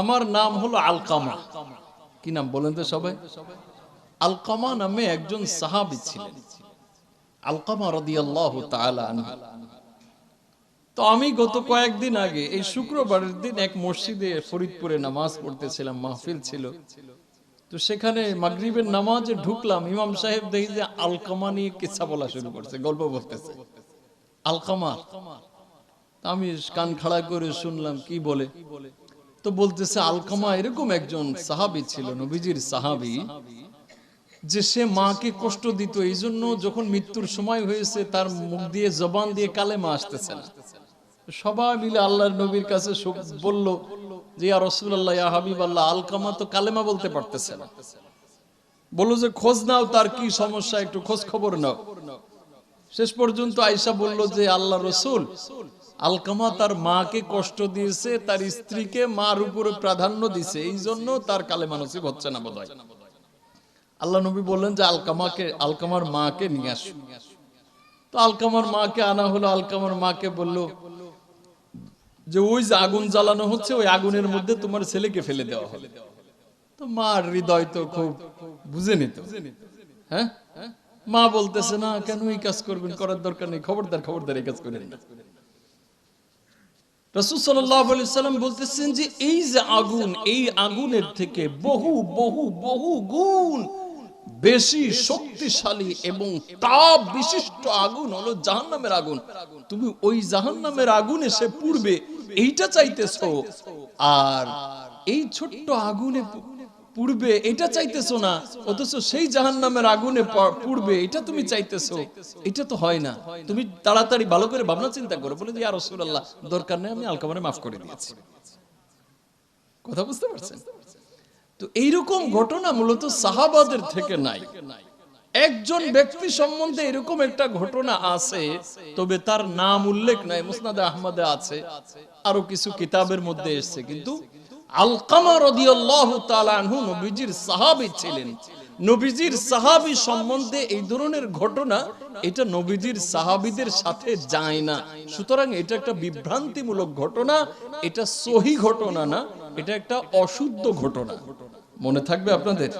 আমার নাম হলো আলকামা। কি নাম বলেন তো সবাই? আলকামা নামে একজন সাহাবি ছিলেন। আলকামা রাদিয়াল্লাহু তাআলা তো আমি গত কয়েকদিন আগে, এই শুক্রবারের দিন এক মসজিদে ফরিদপুরে নামাজ পড়তেছিলাম, মাহফিল ছিল। তো সেখানে মাগরিবের নামাজে ঢুকলাম, ইমাম সাহেব দেখি যে আলকামা নিয়ে কিচ্ছা বলা শুরু করছে, গল্প বলতেছে। আলকামা। আমি কান খাড়া করে শুনলাম, কি বলে? তো বলতেছে আলকামা এরকম একজন সাহাবি ছিল, নবীজির সাহাবি, যে সে মাকে কষ্ট দিত। এই জন্য যখন মৃত্যুর সময় হয়েছে, তার মুখ দিয়ে জবান দিয়ে কালেমা আসতেছে না। সবাই মিলে আল্লাহর নবীর কাছে বলল যে, ইয়া রাসূলুল্লাহ, ইয়া হাবিবাল্লাহ আলকামা তো কালেমা বলতে পারতেছে না। বলল যে, খোঁজ নাও, তার কি সমস্যা, একটু খোঁজ খবর নাও। শেষ পর্যন্ত আয়সা বলল যে, আল্লাহ রসুল আলকামা তার মাকে কষ্ট দিয়েছে, তার স্ত্রীকে মার উপরে প্রাধান্য দিছে এই জন্য তার কালে মানসিক হচ্ছে না বোধ আল্লাহ নবী বললেন যে আলকামাকে, আলকামার মাকে নিয়ে আসো। তো আলকামার মাকে আনা হলো, আলকামার মাকে বলল যে ওই যে আগুন জ্বালানো হচ্ছে, ওই আগুনের মধ্যে তোমার ছেলেকে ফেলে দেওয়া হবে তো মার হৃদয় তো খুব বুঝে নিত। হ্যাঁ? মা বলতেছে, না, কেন এই কাজ করবেন? করার দরকার নেই। খবরদার খবরদার এই কাজ করেন রসুল বলতেছেন যে, এই যে আগুন, এই আগুনের থেকে বহু বহু বহু গুণ বেশি শক্তিশালী এবং তাপ বিশিষ্ট আগুন হলো জাহান্নামের আগুন। তুমি ওই জাহান্নামের আগুনে সে পূর্বে এইটা চাইতেছ। আর এই ছোট্ট আগুনে পূর্বে এটা চাইতেছো না, অথচ সেই জাহান্নামের আগুনে প- পূর্বে এটা তুমি চাইতেছো। এটা তো হয় না। তুমি তাড়াতাড়ি ভালো করে ভাবনা চিন্তা করো, বলে যে আর রসুল্লাহ দরকার নেই, আমি আলকামারে মাফ করে দিয়েছি। কথা বুঝতে পারছেন? তো এইরকম ঘটনা মূলত সাহাবাদের থেকে নাই। একজন ব্যক্তি সম্বন্ধে এরকম একটা ঘটনা আছে, তবে তার নাম উল্লেখ নাই, মুসনাদে আহমদে আছে, আরও কিছু কিতাবের মধ্যে এসেছে। কিন্তু আলকামা রাদিয়াল্লাহু নবীজির ছিলেন। নবীজির সম্বন্ধে এই ধরনের ঘটনা এটা নবীজির সাহাবিদের সাথে যায় না। সুতরাং এটা একটা বিভ্রান্তিমূলক ঘটনা, এটা সহি ঘটনা না, এটা একটা অশুদ্ধ ঘটনা। মনে থাকবে আপনাদের?